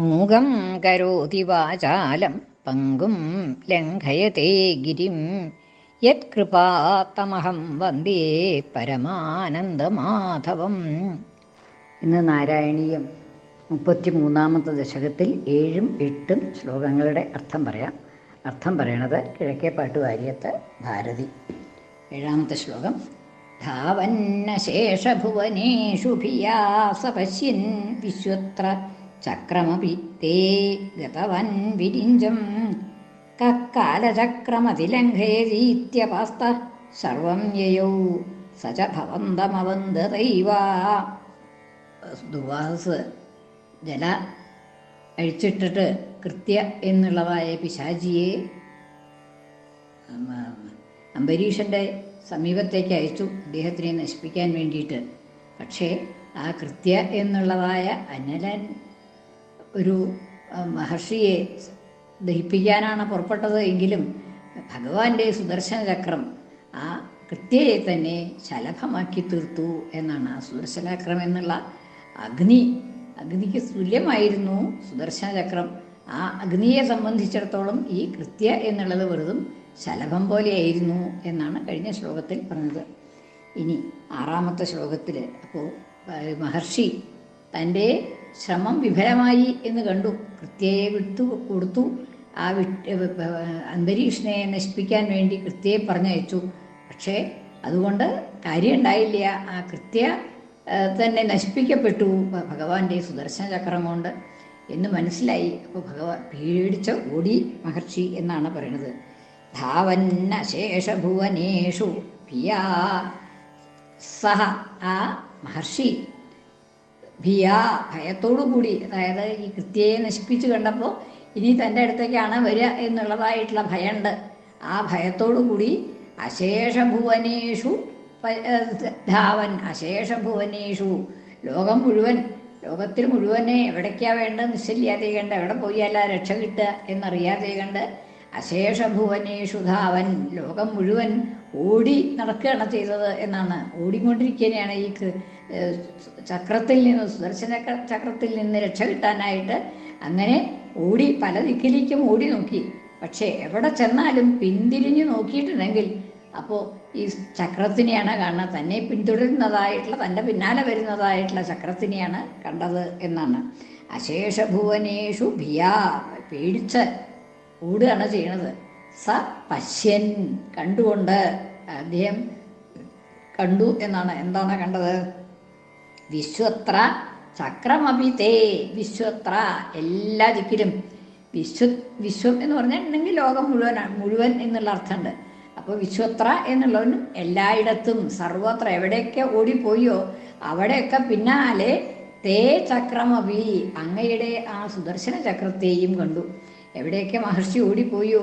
മൂകം കരോതി വാചാലം പങ്കും ലംഘയത്തെ ഗിരിം. യത്കൃപാത്തമഹം വന്ദേ പരമാനന്ദമാധവം. ഇന്ന് നാരായണീയം മുപ്പത്തി മൂന്നാമത്തെ ദശകത്തിൽ ഏഴും എട്ടും ശ്ലോകങ്ങളുടെ അർത്ഥം പറയാം. അർത്ഥം പറയണത് കിഴക്കേപ്പാട്ട് വാര്യത്ത് ഭാരതി. ഏഴാമത്തെ ശ്ലോകം. ധാവന്നശേഷഭുവനേഷു ഭിയാസ പശ്യൻ വിശ്വത്ര ചക്രമപി തേ ഗതവൻ വിരിഞ്ചം. കക്കാലചക്രമതിലംഘയരീത്യപാസ്ത സർവം യയൗ സ ച ഭവന്തമവന്തതൈവ ദുവാസ് ജല അഴിച്ചിട്ടിട്ട് കൃത്യ എന്നുള്ളതായ പിശാചിയെ അംബരീഷന്റെ സമീപത്തേക്ക് അയച്ചു. അദ്ദേഹത്തിനെ നശിപ്പിക്കാൻ വേണ്ടിയിട്ട്. പക്ഷേ ആ കൃത്യ എന്നുള്ളതായ അനലൻ ഒരു മഹർഷിയെ ദഹിപ്പിക്കാനാണ് പുറപ്പെട്ടത് എങ്കിലും ഭഗവാന്റെ സുദർശന ചക്രം ആ കൃത്യയെ തന്നെ ശലഭമാക്കി തീർത്തു എന്നാണ്. ആ സുദർശന ചക്രം എന്നുള്ള അഗ്നി അഗ്നിക്ക് തുല്യമായിരുന്നു സുദർശന ചക്രം ആ അഗ്നിയെ സംബന്ധിച്ചിടത്തോളം ഈ കൃത്യ എന്നുള്ളത് വെറുതും ശലഭം പോലെയായിരുന്നു എന്നാണ് കഴിഞ്ഞ ശ്ലോകത്തിൽ പറഞ്ഞത്. ഇനി ആറാമത്തെ ശ്ലോകത്തിൽ അപ്പോൾ മഹർഷി തന്റെ ശ്രമം വിഫലമായി എന്ന് കണ്ടു. കൃത്യയെ വിട്ടു കൊടുത്തു. ആ വിട്ട് അന്തരീക്ഷനെ നശിപ്പിക്കാൻ വേണ്ടി കൃത്യയെ പറഞ്ഞയച്ചു. പക്ഷേ അതുകൊണ്ട് കാര്യം ഉണ്ടായില്ല ആ കൃത്യ തന്നെ നശിപ്പിക്കപ്പെട്ടു. ഭഗവാന്റെ സുദർശന ചക്രം കൊണ്ട് എന്ന് മനസ്സിലായി. അപ്പോൾ ഭഗവാൻ പേടിച്ച ഓടി മഹർഷി എന്നാണ് പറയുന്നത് ധാവന്ന ശേഷഭുവനേഷു പിയാ സഹ ആ മഹർഷി ഭിയാ ഭയത്തോടു കൂടി അതായത് ഈ കൃത്യയെ നശിപ്പിച്ചു കണ്ടപ്പോൾ ഇനി തന്റെ അടുത്തേക്കാണ് വരിക എന്നുള്ളതായിട്ടുള്ള ഭയമുണ്ട് ആ ഭയത്തോടു കൂടി അശേഷഭുവനേഷു ധാവൻ അശേഷഭുവനേഷു. ലോകം മുഴുവൻ ലോകത്തിൽ മുഴുവനെ എവിടേക്കാ വേണ്ടത് നിശ്ചല്യാതെ കണ്ട് എവിടെ പോയാല രക്ഷ കിട്ടുക എന്നറിയാതെ കണ്ട് അശേഷഭുവനേഷു ധാവൻ ലോകം മുഴുവൻ ഓടി നടക്കുകയാണ് ചെയ്തത് എന്നാണ്. ഓടിക്കൊണ്ടിരിക്കുകയാണ് ഈ ചക്രത്തിൽ നിന്ന് സുദർശന ചക്രത്തിൽ നിന്ന് രക്ഷ കിട്ടാനായിട്ട് അങ്ങനെ ഓടി പല ദിക്കിലേക്കും ഓടി നോക്കി. പക്ഷേ എവിടെ ചെന്നാലും പിന്തിരിഞ്ഞു നോക്കിയിട്ടുണ്ടെങ്കിൽ അപ്പോൾ ഈ ചക്രത്തിനെയാണ് കാണുന്നത്. തന്നെ പിന്തുടരുന്നതായിട്ടുള്ള തന്റെ പിന്നാലെ വരുന്നതായിട്ടുള്ള ചക്രത്തിനെയാണ് കണ്ടത് എന്നാണ്. അശേഷഭുവനേഷു ഭിയാ പേടിച്ച് ഓടുകയാണ് ചെയ്യണത്. സ പശ്യൻ കണ്ടുകൊണ്ട് അദ്ദേഹം കണ്ടു എന്നാണ്. എന്താണ് കണ്ടത്? വിശ്വത്ര ചക്രമപി തേ വിശ്വത്ര എല്ലാ ദിക്കിലും. വിശ്വ വിശ്വം എന്ന് പറഞ്ഞിട്ടുണ്ടെങ്കിൽ ലോകം മുഴുവനാണ് മുഴുവൻ എന്നുള്ള അർത്ഥമുണ്ട്. അപ്പോൾ വിശ്വത്ര എന്നുള്ളവനും എല്ലായിടത്തും സർവത്ര എവിടെയൊക്കെ ഓടിപ്പോയോ അവിടെയൊക്കെ പിന്നാലെ തേ ചക്രമപി അങ്ങയുടെ ആ സുദർശന ചക്രത്തെയും കണ്ടു. എവിടെയൊക്കെ മഹർഷി ഓടിപ്പോയോ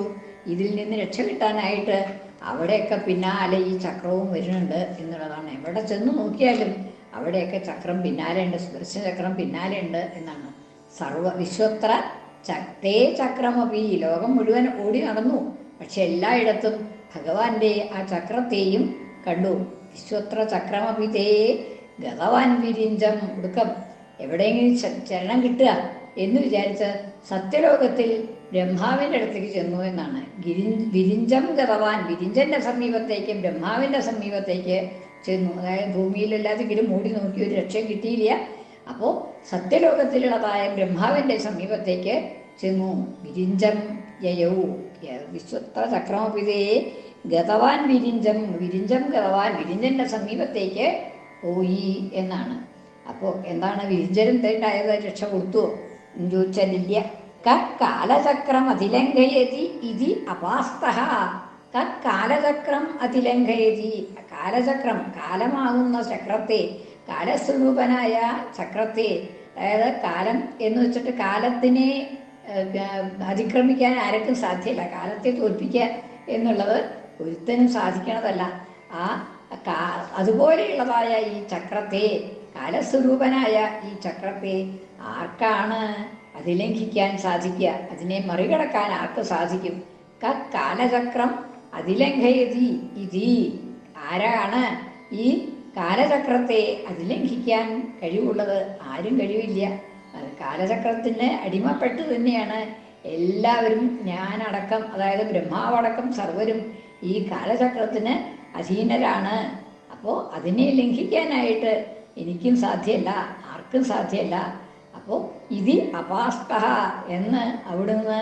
ഇതിൽ നിന്ന് രക്ഷ കിട്ടാനായിട്ട് അവിടെയൊക്കെ പിന്നാലെ ഈ ചക്രവും വരുന്നുണ്ട് എന്നുള്ളതാണ്. എവിടെ ചെന്ന് നോക്കിയാലും അവിടെയൊക്കെ ചക്രം പിന്നാലെ ഉണ്ട് സുദർശന ചക്രം പിന്നാലെ ഉണ്ട് എന്നാണ്. സർവ വിശ്വത്ര ചക്തേ ഈ ലോകം മുഴുവൻ ഓടി നടന്നു. പക്ഷെ എല്ലായിടത്തും ഭഗവാന്റെ ആ ചക്രത്തെയും കണ്ടു. വിശ്വത്ര ചക്രമപിതേ ഗതവാൻ വിരിഞ്ചം ഒടുക്കം എവിടെയെങ്കിലും ചരണം കിട്ടുക എന്ന് വിചാരിച്ച് സത്യലോകത്തിൽ ബ്രഹ്മാവിന്റെ അടുത്തേക്ക് ചെന്നു എന്നാണ്. ഗിരി വിരിഞ്ചം ഗതവാൻ വിരിഞ്ചന്റെ സമീപത്തേക്ക് ബ്രഹ്മാവിന്റെ സമീപത്തേക്ക് ചെന്നു. അതായത് ഭൂമിയിലെല്ലാതെങ്കിലും മൂടി നോക്കി ഒരു രക്ഷയും കിട്ടിയില്ല. അപ്പോൾ സത്യലോകത്തിലുള്ളതായ ബ്രഹ്മാവിന്റെ സമീപത്തേക്ക് ചെന്നു. വിരിഞ്ചം യയവു വിശ്വത്ര ചക്രമപിതയെ ഗതവാൻ വിരിഞ്ചം. വിരിഞ്ചം ഗതവാൻ വിരിഞ്ചന്റെ സമീപത്തേക്ക് പോയി എന്നാണ്. അപ്പോൾ എന്താണ് വിരിഞ്ചനും തേണ്ടായത് രക്ഷ കൊടുത്തുവോ ചോദിച്ചാലില്ല കാലചക്രം അതിലംഘയതി ഇതി അപാസ്ത കാലചക്രം അതിലംഘയതി. കാലചക്രം കാലമാകുന്ന ചക്രത്തെ കാലസ്വരൂപനായ ചക്രത്തെ അതായത് കാലം എന്ന് വെച്ചിട്ട് കാലത്തിനെ അതിക്രമിക്കാൻ ആർക്കും സാധ്യമല്ല കാലത്തെ തോൽപ്പിക്കുക എന്നുള്ളത് ഒരുത്തനും സാധിക്കണതല്ല. ആ അതുപോലെയുള്ളതായ ഈ ചക്രത്തെ കാലസ്വരൂപനായ ഈ ചക്രത്തെ ആർക്കാണ് അതിലംഘിക്കാൻ സാധിക്കുക? അതിനെ മറികടക്കാൻ ആർക്ക് സാധിക്കും? കാലചക്രം അതിലംഘയതി. ഇതി. ആരാണ് ഈ കാലചക്രത്തെ അതിലംഘിക്കാൻ കഴിവുള്ളത്? ആരും കഴിവില്ല. കാലചക്രത്തിന് അടിമപ്പെട്ട് തന്നെയാണ്. എല്ലാവരും ഞാനടക്കം അതായത് ബ്രഹ്മാവടക്കം സർവരും ഈ കാലചക്രത്തിന് അധീനരാണ്. അപ്പോൾ അതിനെ ലംഘിക്കാനായിട്ട് എനിക്കും സാധ്യമല്ല ആർക്കും സാധ്യമല്ല അപ്പോൾ ഇതി അപാസ്ത എന്ന് അവിടുന്ന്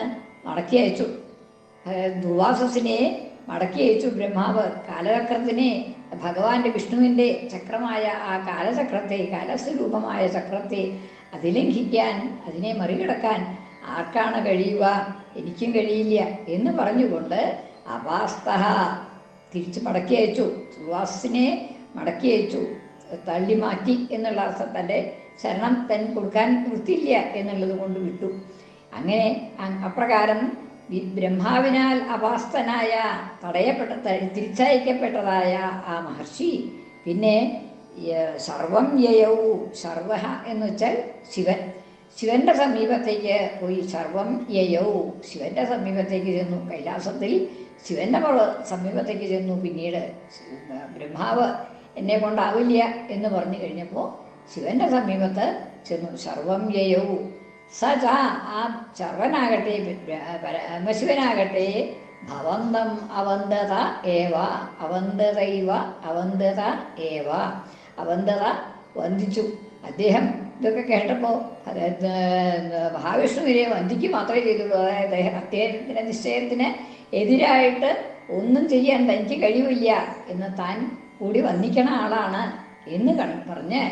മടക്കി അയച്ചു. ഏഹ് ദുർവാസസിനെ മടക്കി അയച്ചു ബ്രഹ്മാവ്. കാലചക്രത്തിനെ ഭഗവാന്റെ വിഷ്ണുവിന്റെ ചക്രമായ ആ കാലചക്രത്തെ കാലസ്വരൂപമായ ചക്രത്തെ അതിലംഘിക്കാൻ അതിനെ മറികടക്കാൻ ആർക്കാണ് കഴിയുക? എനിക്കും കഴിയില്ല എന്ന് പറഞ്ഞുകൊണ്ട് അപാസ്ത തിരിച്ചു മടക്കി അയച്ചു. സുവാസിനെ മടക്കി അയച്ചു. തള്ളി മാറ്റി എന്നുള്ള തന്റെ ശരണം തൻ കൊടുക്കാൻ വൃത്തിയില്ല എന്നുള്ളത് കൊണ്ട് വിട്ടു. അങ്ങനെ അപ്രകാരം ബ്രഹ്മാവിനാൽ അപാസ്തനായ തടയപ്പെട്ട തിരിച്ചയക്കപ്പെട്ടതായ ആ മഹർഷി. പിന്നെ സർവം യയൗ സർവ എന്ന് വെച്ചാൽ ശിവൻ. ശിവന്റെ സമീപത്തേക്ക് പോയി സർവം യയൗ ശിവന്റെ സമീപത്തേക്ക് ചെന്നു. കൈലാസത്തിൽ ശിവന്റെ പുറ- സമീപത്തേക്ക് ചെന്നു. പിന്നീട് ബ്രഹ്മാവ് എന്നെ കൊണ്ടാവില്ല എന്ന് പറഞ്ഞു കഴിഞ്ഞപ്പോൾ ശിവന്റെ സമീപത്ത് ചെന്നു. സർവം യയൗ സ ച ആ ചർവനാകട്ടെ പരമശിവനാകട്ടെ ഭവന്തം അവന്തത ഏവ അവന്തതൈവ അവന്തത ഏവ അവന്തത വന്ദിച്ചു. അദ്ദേഹം ഇതൊക്കെ കേട്ടപ്പോൾ മഹാവിഷ്ണുവിനെ വന്ദിക്കുക മാത്രമേ ചെയ്തുള്ളൂ. അതായത് അദ്ദേഹം അദ്ദേഹത്തിന്റെ നിശ്ചയത്തിന് എതിരായിട്ട് ഒന്നും ചെയ്യാൻ തനിക്ക് കഴിവില്ല എന്ന് താൻ കൂടി വന്ദിക്കണ ആളാണ് എന്ന് പറഞ്ഞ്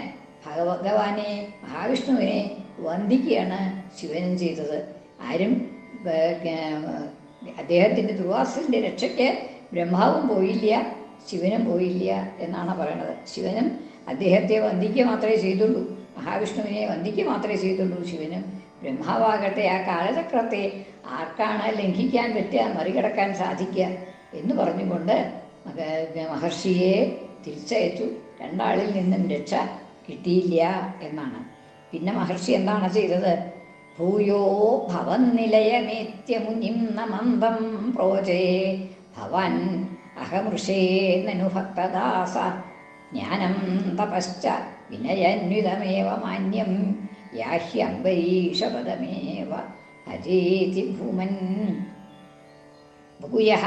ഭഗവതവാനെ മഹാവിഷ്ണുവിനെ വന്ദിക്കുകയാണ് ശിവനും ചെയ്തത്. ആരും അദ്ദേഹത്തിന്റെ ദുർവാസിന്റെ രക്ഷയ്ക്ക് ബ്രഹ്മാവും പോയില്ല ശിവനും പോയില്ല എന്നാണ് പറയണത്. ശിവനും അദ്ദേഹത്തെ വന്ദിക്കുക മാത്രമേ ചെയ്തുള്ളൂ. മഹാവിഷ്ണുവിനെ വന്ദിക്കുക മാത്രമേ ചെയ്തുള്ളൂ. ശിവനും ബ്രഹ്മാവാകട്ടെ ആ കാലചക്രത്തെ ആർക്കാണ് ലംഘിക്കാൻ പറ്റുക മറികടക്കാൻ സാധിക്കുക എന്ന് പറഞ്ഞുകൊണ്ട് മഹർഷിയെ തിരിച്ചയച്ചു. രണ്ടാളിൽ നിന്നും രക്ഷ കിട്ടിയില്ല എന്നാണ്. പിന്നെ മഹർഷി എന്താണ് ചെയ്തത്? ഭൂയോ ഭവന്നിലയമേത്യമുനിം നമന്തം പ്രോജേ. ഭവൻ അഹമൃഷേ നനു ഭക്തദാസ. ജ്ഞാനം തപശ്ച വിനയന്വിതമേവ മാന്യം. യാഹ്യംബരീഷപദമേവ അജീതി ഭൂമൻ. ഭൂയ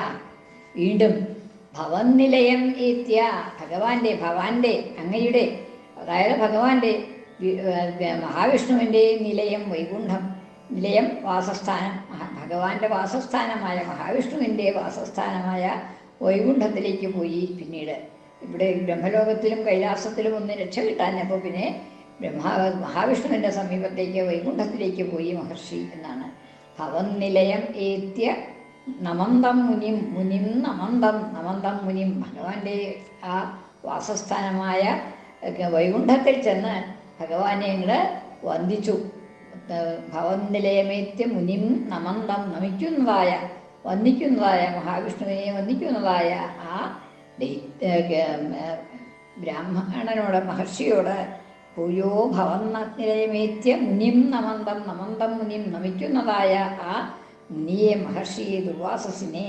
വീണ്ടും ഭവന്നിലയം ഏത്യ. ഭഗവാന്റെ ഭവാന്റെ അങ്ങയുടെ അതായത് ഭഗവാന്റെ വി- ഏർ മഹാവിഷ്ണുവിന്റെ നിലയം വൈകുണ്ഠം നിലയം വാസസ്ഥാനം ഭഗവാന്റെ വാസസ്ഥാനമായ മഹാവിഷ്ണുവിന്റെ വാസസ്ഥാനമായ വൈകുണ്ഠത്തിലേക്ക് പോയി പിന്നീട്. ഇവിടെ ബ്രഹ്മലോകത്തിലും കൈലാസത്തിലും ഒന്ന് രക്ഷ കിട്ടാഞ്ഞപ്പോൾ പിന്നെ ബ്രഹ്മാ മഹാവിഷ്ണുവിന്റെ സമീപത്തേക്ക് വൈകുണ്ഠത്തിലേക്ക് പോയി മഹർഷി എന്നാണ്. ഭവൻ നിലയം ഏത്യ നമന്തം മുനിം മുനിം നമന്തം നമന്തം മുനിം ഭഗവാന്റെ ആ വാസസ്ഥാനമായ വൈകുണ്ഠത്തിൽ ചെന്ന് ഭഗവാനെ ഇങ്ങട് വന്ദിച്ചു. ഭവനിലയമേത്യ മുനിം നമന്തം നമിക്കുന്നതായ വന്ദിക്കുന്നതായ മഹാവിഷ്ണുവിനെ വന്ദിക്കുന്നതായ ആ ബ്രാഹ്മണനോട് മഹർഷിയോട് ഭൂയോ ഭവന്നിലയമേത്യ മുനിം നമന്തം നമന്തം മുനിം നമിക്കുന്നതായ ആ മുനിയെ മഹർഷിയെ ദുർവാസസിനെ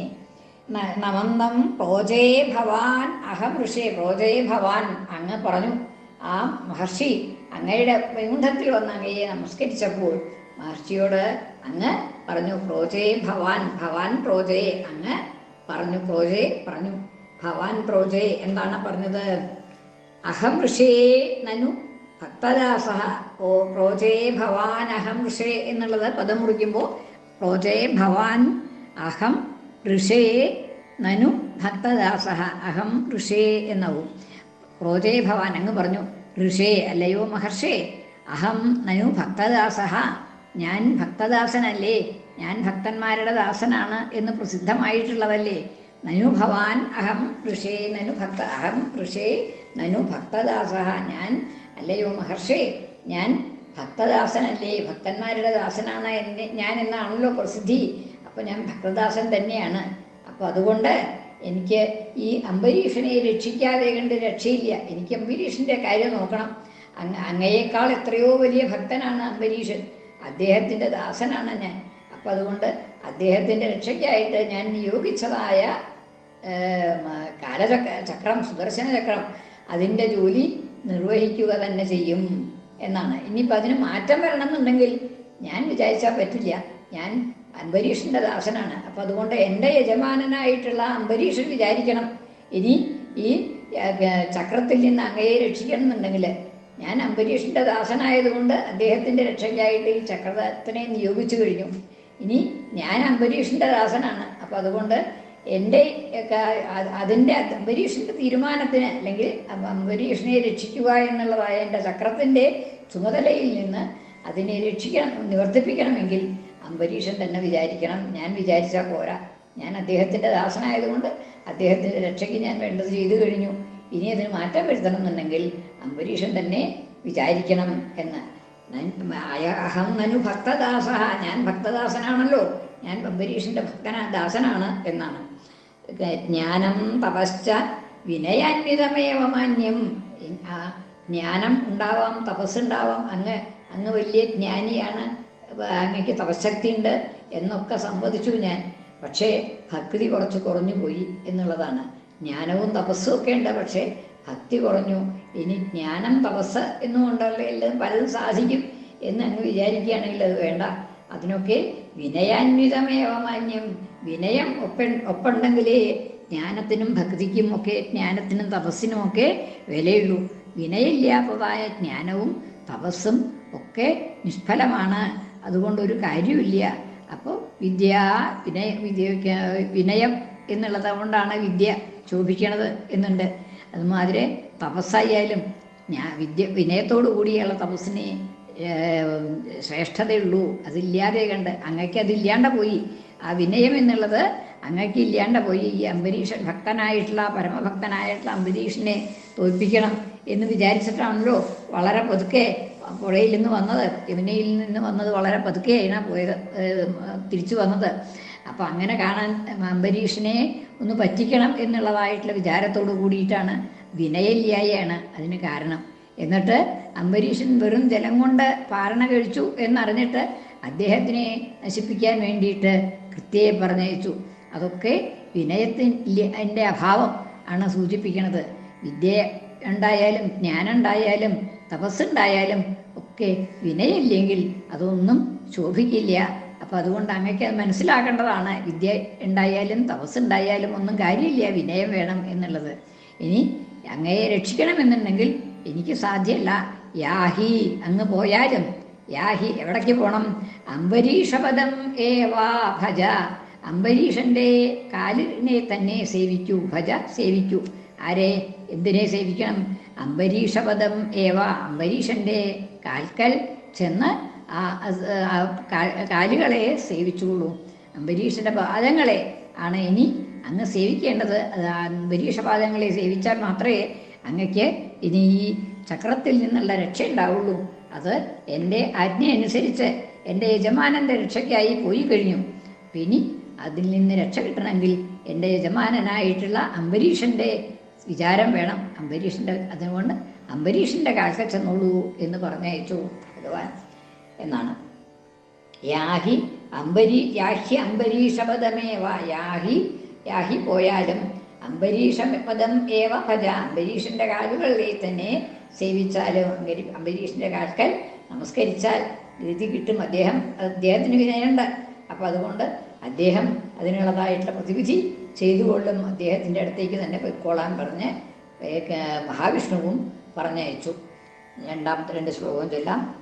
നമന്തം പ്രോജേ ഭവാൻ അഹം ഋഷേ പ്രോജേ ഭവാൻ അങ്ങ് പറഞ്ഞു. ആ മഹർഷി അങ്ങയുടെ വൈകുണ്ഠത്തിൽ വന്ന് അങ്ങയെ നമസ്കരിച്ചപ്പോൾ മഹർഷിയോട് അങ്ങ് പറഞ്ഞു പ്രോജയെ ഭവാൻ ഭവാൻ പ്രോജയെ അങ്ങ് പറഞ്ഞു പ്രോജയെ പറഞ്ഞു ഭവാൻ പ്രോജയെ എന്താണ് പറഞ്ഞത്? അഹം ഋഷേ നനു ഭക്തദാസ ഓ പ്രോജയെ ഭവാൻ അഹം ഋഷേ എന്നുള്ളത് പദം മുറിക്കുമ്പോൾ പ്രോജയെ ഭവാൻ അഹം ഋഷേ നനു ഭക്തദാസ അഹം ഋഷേ എന്നാവും. പ്രോജയെ ഭവാൻ അങ്ങ് പറഞ്ഞു ഋഷേ അല്ലയോ മഹർഷേ? അഹം നനു ഭക്തദാസ. ഞാൻ ഭക്തദാസനല്ലേ? ഞാൻ ഭക്തന്മാരുടെ ദാസനാണ് എന്ന് പ്രസിദ്ധമായിട്ടുള്ളതല്ലേ? നനു ഭവാൻ അഹം ഋഷേ നനു ഭക്ത അഹം ഋഷേ നനു ഭക്തദാസ. ഞാൻ അല്ലയോ മഹർഷേ? ഞാൻ ഭക്തദാസനല്ലേ? ഭക്തന്മാരുടെ ദാസനാണ് എന്നെ ഞാൻ എന്നാണല്ലോ പ്രസിദ്ധി. അപ്പോൾ ഞാൻ ഭക്തദാസൻ തന്നെയാണ്. അപ്പോൾ അതുകൊണ്ട് എനിക്ക് ഈ അംബരീഷനെ രക്ഷിക്കാതെ കണ്ട് രക്ഷയില്ല. എനിക്ക് അംബരീഷിന്റെ കാര്യം നോക്കണം. അങ്ങ് അങ്ങയേക്കാൾ എത്രയോ വലിയ ഭക്തനാണ് അംബരീഷൻ. അദ്ദേഹത്തിന്റെ ദാസനാണ് ഞാൻ. അപ്പം അതുകൊണ്ട് അദ്ദേഹത്തിന്റെ രക്ഷയ്ക്കായിട്ട് ഞാൻ നിയോഗിച്ചതായ കാലചക്ര ചക്രം സുദർശന ചക്രം അതിന്റെ ജോലി നിർവഹിക്കുക തന്നെ ചെയ്യും എന്നാണ്. ഇനിയിപ്പോൾ അതിന് മാറ്റം വരണമെന്നുണ്ടെങ്കിൽ ഞാൻ വിചാരിച്ചാൽ പറ്റില്ല. ഞാൻ അംബരീഷിന്റെ ദാസനാണ്. അപ്പം അതുകൊണ്ട് എന്റെ യജമാനനായിട്ടുള്ള അംബരീഷൻ വിചാരിക്കണം. ഇനി ഈ ചക്രത്തിൽ നിന്ന് അങ്ങയെ രക്ഷിക്കണം എന്നുണ്ടെങ്കിൽ ഞാൻ അംബരീഷിന്റെ ദാസനായതുകൊണ്ട് അദ്ദേഹത്തിന്റെ രക്ഷയ്ക്കായിട്ട് ഈ ചക്രത്തിനെ നിയോഗിച്ചു കഴിഞ്ഞു. ഇനി ഞാൻ അംബരീഷിന്റെ ദാസനാണ്. അപ്പോൾ അതുകൊണ്ട് എന്റെ അതിന്റെ അംബരീഷിന്റെ തീരുമാനത്തിന് അല്ലെങ്കിൽ അംബരീഷിനെ രക്ഷിക്കുക എന്നുള്ളതായ എന്റെ ചക്രത്തിന്റെ ചുമതലയിൽ നിന്ന് അതിനെ രക്ഷിക്കണം നിവർത്തിപ്പിക്കണമെങ്കിൽ അംബരീഷൻ തന്നെ വിചാരിക്കണം. ഞാൻ വിചാരിച്ചാൽ പോരാ. ഞാൻ അദ്ദേഹത്തിന്റെ ദാസനായതുകൊണ്ട് അദ്ദേഹത്തിന്റെ രക്ഷയ്ക്ക് ഞാൻ വേണ്ടത് ചെയ്തു കഴിഞ്ഞു. ഇനി അതിന് മാറ്റം വരുത്തണം എന്നുണ്ടെങ്കിൽ അംബരീഷൻ തന്നെ വിചാരിക്കണം എന്ന്. അഹം നനു ഭക്തദാസ ഞാൻ ഭക്തദാസനാണല്ലോ. ഞാൻ അംബരീഷിന്റെ ഭക്തന ദാസനാണ് എന്നാണ്. ജ്ഞാനം തപശ്ച വിനയാന്വിതമേവ മാന്യം. ആ ജ്ഞാനം ഉണ്ടാവാം തപസ്സുണ്ടാവാം. അങ്ങ് അങ്ങ് വലിയ ജ്ഞാനിയാണ്. അങ്ങക്ക് തപശക്തി ഉണ്ട് എന്നൊക്കെ സമ്മതിച്ചു ഞാൻ. പക്ഷേ ഭക്തി കുറച്ച് കുറഞ്ഞു പോയി എന്നുള്ളതാണ്. ജ്ഞാനവും തപസ്സും ഒക്കെ ഉണ്ട് പക്ഷേ ഭക്തി കുറഞ്ഞു. ഇനി ജ്ഞാനം തപസ് എന്നുകൊണ്ടുള്ള എല്ലാം പലതും സാധിക്കും എന്ന് അങ്ങ് വിചാരിക്കുകയാണെങ്കിൽ അത് വേണ്ട. അതിനൊക്കെ വിനയാന്വിതമേവമാന്യം. വിനയം ഒപ്പ ഒപ്പുണ്ടെങ്കിലേ ജ്ഞാനത്തിനും ഭക്തിക്കും ഒക്കെ ജ്ഞാനത്തിനും തപസ്സിനും ഒക്കെ വിലയുള്ളൂ. വിനയില്ലാത്തതായ ജ്ഞാനവും തപസ്സും ഒക്കെ നിഷ്ഫലമാണ്. അതുകൊണ്ട് ഒരു കാര്യമില്ല അപ്പോൾ വിദ്യ വിനയ വിദ്യ വിനയം എന്നുള്ളത് കൊണ്ടാണ് വിദ്യ ശോഭിക്കണത് എന്നുണ്ട്. അതുമാതിരി തപസ്സായാലും ഞാൻ വിദ്യ വിനയത്തോടു കൂടിയുള്ള തപസ്സിനെ ശ്രേഷ്ഠതയുള്ളൂ. അതില്ലാതെ കണ്ട് അങ്ങക്ക് അതില്ലാണ്ട പോയി. ആ വിനയം എന്നുള്ളത് അങ്ങക്ക് ഇല്ലാണ്ട പോയി. ഈ അംബരീഷൻ ഭക്തനായിട്ടുള്ള പരമഭക്തനായിട്ടുള്ള അംബരീഷനെ തോൽപ്പിക്കണം എന്ന് വിചാരിച്ചിട്ടാണല്ലോ വളരെ പതുക്കെ പുഴയിൽ നിന്ന് വന്നത്. യമുനയിൽ നിന്ന് വന്നത് വളരെ പതുക്കെയാണ് പോയത്. തിരിച്ചു വന്നത്. അപ്പം അങ്ങനെ കാണാൻ അംബരീഷിനെ ഒന്ന് പറ്റിക്കണം എന്നുള്ളതായിട്ടുള്ള വിചാരത്തോടു കൂടിയിട്ടാണ് വിനയല്യായാണ് അതിന് കാരണം. എന്നിട്ട് അംബരീഷൻ വെറും ജലം കൊണ്ട് പാരണ കഴിച്ചു എന്നറിഞ്ഞിട്ട് അദ്ദേഹത്തിനെ നശിപ്പിക്കാൻ വേണ്ടിയിട്ട് കൃത്യയെ പറഞ്ഞയച്ചു. അതൊക്കെ വിനയത്തിന്റെ അഭാവം ആണ് സൂചിപ്പിക്കുന്നത് വിദ്യ ഉണ്ടായാലും ജ്ഞാനം ഉണ്ടായാലും തപസ്സുണ്ടായാലും ഒക്കെ വിനയില്ലെങ്കിൽ അതൊന്നും ശോഭിക്കില്ല. അപ്പം അതുകൊണ്ട് അങ്ങക്ക് അത് മനസ്സിലാക്കേണ്ടതാണ്. വിദ്യ ഉണ്ടായാലും തപസ്സുണ്ടായാലും ഒന്നും കാര്യമില്ല. വിനയം വേണം എന്നുള്ളത്. ഇനി അങ്ങയെ രക്ഷിക്കണമെന്നുണ്ടെങ്കിൽ എനിക്ക് സാധ്യമല്ല. യാഹി അങ്ങ് പോയാലും. യാഹി എവിടേക്ക് പോണം? അംബരീഷപദം ഏവാ ഭജ. അംബരീഷന്റെ കാലിനെ തന്നെ സേവിക്കൂ. ഭജ സേവിക്കൂ. ആരെ? എന്തിനെ സേവിക്കണം? അംബരീഷപദം ഏവ? അംബരീഷന്റെ കാൽക്കൽ ചെന്ന് ആ കാലുകളെ സേവിച്ചുള്ളൂ അംബരീഷന്റെ പാദങ്ങളെ ആണ് ഇനി അങ്ങ് സേവിക്കേണ്ടത്. അംബരീഷ പാദങ്ങളെ സേവിച്ചാൽ മാത്രമേ അങ്ങക്ക് ഇനി ഈ ചക്രത്തിൽ നിന്നുള്ള രക്ഷ ഉണ്ടാവുള്ളൂ. അത് എന്റെ ആജ്ഞ അനുസരിച്ച് എന്റെ യജമാനന്റെ രക്ഷയ്ക്കായി പോയി കഴിഞ്ഞു. പിന്നെ അതിൽ നിന്ന് രക്ഷ കിട്ടണമെങ്കിൽ എന്റെ യജമാനനായിട്ടുള്ള അംബരീഷന്റെ വിചാരം വേണം. അംബരീഷിന്റെ അതുകൊണ്ട് അംബരീഷിന്റെ കാൽക്കൽ ചെന്നുള്ളൂ എന്ന് പറഞ്ഞയച്ചു ഭഗവാൻ എന്നാണ്. യാഹി അംബരീ യാഹി അംബരീഷപദമേവ യാഹി യാഹി പോയാലും അംബരീഷപദം ഏവ ഭജ. അംബരീഷിന്റെ കാലുകളിൽ തന്നെ സേവിച്ചാലും അംബരി അംബരീഷിന്റെ കാൽക്കൽ നമസ്കരിച്ചാൽ ഗതി കിട്ടും അദ്ദേഹം. അദ്ദേഹത്തിന് വിനയുണ്ട് അപ്പോൾ അതുകൊണ്ട് അദ്ദേഹം അതിനുള്ളതായിട്ടുള്ള പ്രതിവിധി ചെയ്തുകൊള്ളും അദ്ദേഹത്തിന്റെ അടുത്തേക്ക് തന്നെ പൊയ്ക്കോളാൻ പറഞ്ഞ് മഹാവിഷ്ണുവും പറഞ്ഞയച്ചു. രണ്ടാമത്തെ രണ്ട് ശ്ലോകം ചൊല്ലാം.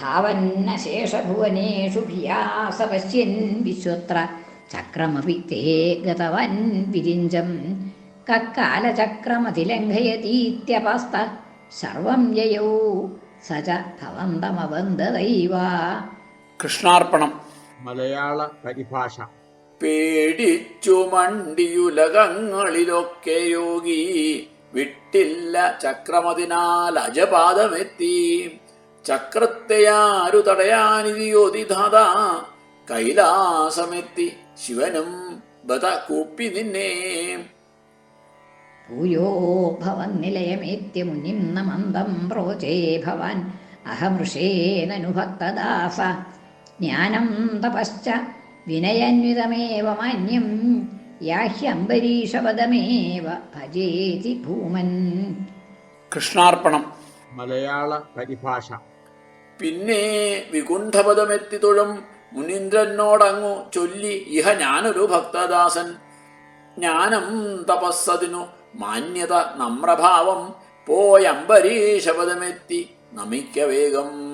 ധാവന്ന ശേഷഭുവനേഷു ഭിയാസ പശ്യൻ വിശ്വത്ര ചക്രമപി തേ ഗതവൻ വിരിഞ്ചം. കക്കാലചക്രമതിലംഘയതീത്യപസ്ത സർവം യയോ സജ ഭവന്തമവന്ത ദൈവ. കൃഷ്ണാർപ്പണം. മലയാള പരിഭാഷ. പേടിച്ചു മണ്ടിയുലകങ്ങളിലൊക്കെ യോഗി. വിട്ടില്ല ചക്രമതിനാൽ അജപാദമെത്തി. ചക്രത്തെയാരു തടയാനിതിയോതിധാത കൈലാസമെത്തി. ശിവനും ബത കൂപ്പി നിന്നെ. ഭൂയോ ഭവന്നിലയമേത്യ മുനിം നമന്തം പ്രോചേ ഭവാൻ. അഹമൃഷേനനുഭക്തദാസ. ജ്ഞാനം തപശ്ച വിനയന്വിതമേവ മാന്യം യാഹ്യംബരീഷപദമേവ ഭജേതി ഭൂമൻ. കൃഷ്ണാർപ്പണം. മലയാള പരിഭാഷ. പിന്നെ വികുണ്ഠപദമെത്തി തൊഴും മുനീന്ദ്രനോടങ്ങു ചൊല്ലി ഇഹ ഞാനൊരു ഭക്തദാസൻ. ജ്ഞാനം തപസ്സതിനു മാന്യത നമ്രഭാവം പോയംബരീഷപദമെത്തി നമിക്ക വേഗം